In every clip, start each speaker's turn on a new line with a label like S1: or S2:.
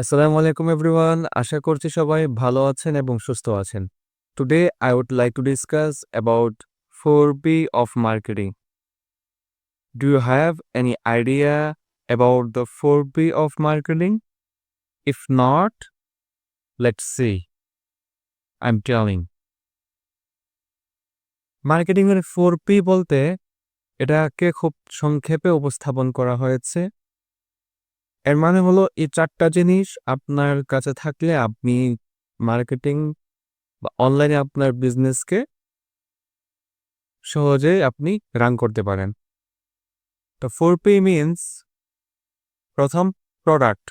S1: আসসালামু আলাইকুম এভরিওয়ান। আশা করছি সবাই ভালো আছেন এবং সুস্থ আছেন। Today I would like to discuss about four B of marketing do you have any idea about the four B of marketing if not let's see I am telling মার্কেটিংয়ের ফোর পি বলতে, এটাকে খুব সংক্ষেপে উপস্থাপন করা হয়েছে। এর মানে হলো, এই চারটা জিনিস আপনার কাছে থাকলে আপনি মার্কেটিং বা অনলাইনে আপনার বিজনেসকে সহজে আপনি রান করতে পারেন। তো ফোর পি মিনস প্রথম প্রোডাক্ট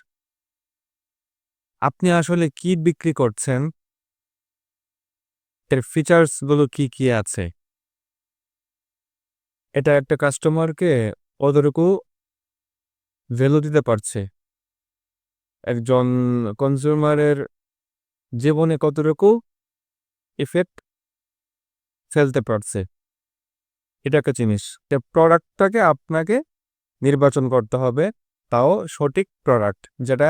S1: আপনি আসলে কি বিক্রি করছেন? এর ফিচার্সগুলো কি কি আছে? এটা একটা কাস্টমারকে কতটুকু ভ্যালু দিতে পারছে। একজন কনজিউমারের জীবনে কতটুকু ইফেক্ট ফেলতে পারছে? এটা একটা জিনিস প্রোডাক্টটাকে আপনাকে নির্বাচন করতে হবে, তাও সঠিক প্রোডাক্ট যেটা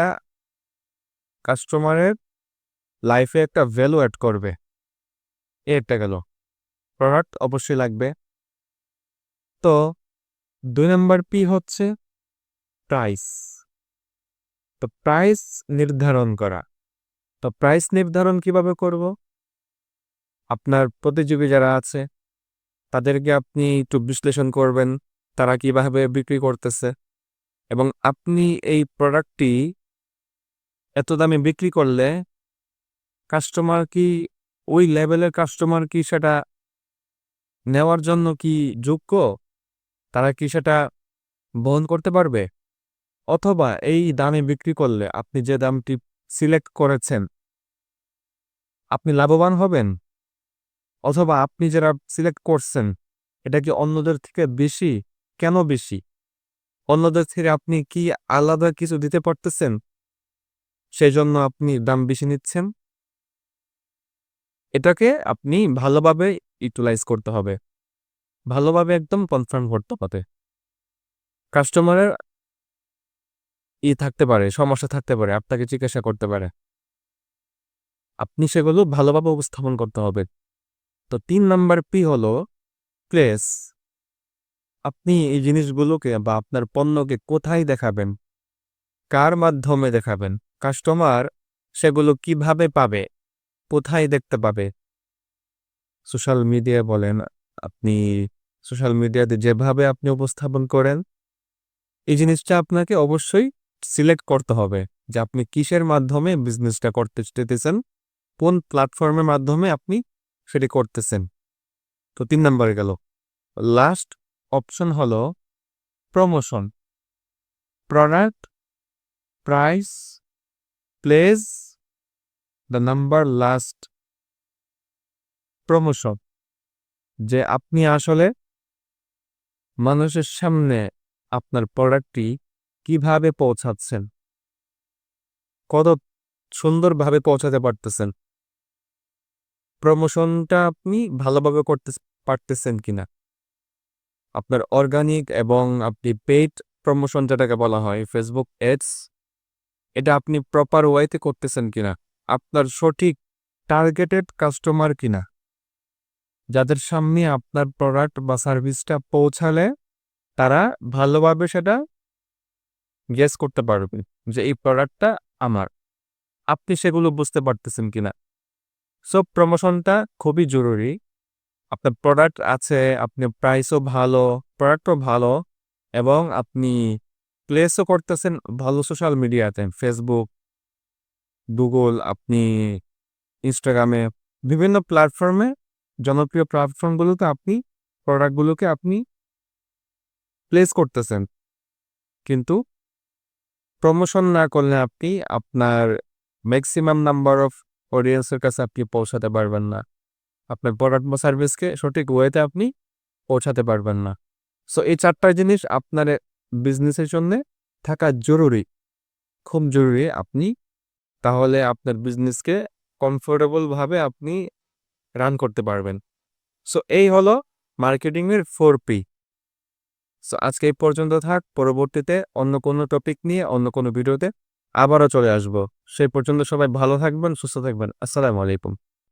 S1: কাস্টমারের লাইফে একটা ভ্যালু অ্যাড করবে। এ একটা গেল। প্রোডাক্ট অবশ্যই লাগবে। তো দুই নম্বর পি হচ্ছে প্রাইস তো প্রাইস নির্ধারণ করা। তো প্রাইস নির্ধারণ কীভাবে করব? আপনার প্রতিযোগী যারা আছে, তাদেরকে আপনি একটু বিশ্লেষণ করবেন, তারা কীভাবে বিক্রি করতেছে। এবং আপনি এই প্রোডাক্টটি এত দামে বিক্রি করলে কাস্টমার কি, ওই লেভেলের কাস্টমার কি সেটা নেওয়ার জন্য কি যোগ্য? তারা কি সেটা বহন করতে পারবে? অথবা এই দামে বিক্রি করলে আপনি যে দামটি সিলেক্ট করেছেন, আপনি লাভবান হবেন। অথবা আপনি যারা সিলেক্ট করছেন, এটা কি অন্যদের থেকে বেশি? কেন বেশি? অন্যদের থেকে আপনি কি আলাদা কিছু দিতে পারতেছেন? সেই জন্য আপনি দাম বেশি নিচ্ছেন। এটাকে আপনি ভালোভাবে ইউটিলাইজ করতে হবে। ভালোভাবে একদম কনফার্ম করতে হবে। কাস্টমারের ই থাকতে পারে, সমস্যা থাকতে পারে, আপনাকে জিজ্ঞাসা করতে পারে। আপনি সেগুলো ভালোভাবে উপস্থাপন করতে হবে। তো তিন নাম্বার পি হলো প্লেস আপনি এই জিনিসগুলোকে বা আপনার পণ্যকে কোথায় দেখাবেন? কার মাধ্যমে দেখাবেন? কাস্টমার সেগুলো কীভাবে পাবে? কোথায় দেখতে পাবে? সোশ্যাল মিডিয়া বলেন, আপনি সোশ্যাল মিডিয়াতে যেভাবে আপনি উপস্থাপন করেন, এই জিনিসটা আপনাকে অবশ্যই সিলেক্ট করতে হবে যে আপনি কিসের মাধ্যমে বিজনেসটা করতে চেতেছেন কোন প্ল্যাটফর্মের মাধ্যমে আপনি সেটি করতেছেন। তো তিন নম্বরে গেল। লাস্ট অপশন হল promotion product price place the number last promotion যে আপনি আসলে মানুষের সামনে আপনার প্রোডাক্টটি কীভাবে পৌঁছাচ্ছেন? কত সুন্দরভাবে পৌঁছাতে পারতেছেন? প্রমোশনটা আপনি ভালোভাবে করতে পারতেছেন কিনা? আপনার অর্গানিক এবং আপনি পেইড প্রমোশন যেটাকে বলা হয় ফেসবুক এডস এটা আপনি প্রপার ওয়েতে করতেছেন কিনা? আপনার সঠিক টার্গেটেড কাস্টমার কিনা? যাদের সামনে আপনার প্রোডাক্ট বা সার্ভিসটা পৌঁছালে তারা ভালোভাবে সেটা গেস করতে পারবে যে এই প্রোডাক্টটা আমার। আপনি সেগুলো বুঝতে পারতেছেন কিনা? সো প্রমোশনটা খুবই জরুরি। আপনার প্রোডাক্ট আছে, আপনি প্রাইসও ভালো প্রোডাক্টও ভালো, এবং আপনি প্লেসও করতেছেন ভালো সোশ্যাল মিডিয়াতে ফেসবুক গুগল আপনি ইনস্টাগ্রামে বিভিন্ন প্ল্যাটফর্মে জনপ্রিয় প্ল্যাটফর্মগুলোতে আপনি প্রোডাক্টগুলোকে আপনি প্লেস করতেছেন। কিন্তু প্রমোশন না করলে আপনি আপনার ম্যাক্সিমাম নাম্বার অফ অডিয়েন্সের কাছে আপনি পৌঁছাতে পারবেন না। আপনার প্রোডাক্ট বা সার্ভিসকে সঠিক ওয়েতে আপনি পৌঁছাতে পারবেন না। সো এই চারটা জিনিস আপনার বিজনেসের জন্য থাকা জরুরি। খুব জরুরি আপনি তাহলে আপনার বিজনেসকে কমফোর্টেবলভাবে আপনি রান করতে পারবেন। সো এই হলো মার্কেটিংয়ের ফোর পি সো আজকে এই পর্যন্ত থাক। পরবর্তীতে অন্য কোনো টপিক নিয়ে, অন্য কোনো ভিডিওতে আবারও চলে আসব। সেই পর্যন্ত সবাই ভালো থাকবেন, সুস্থ থাকবেন। আসসালামু আলাইকুম।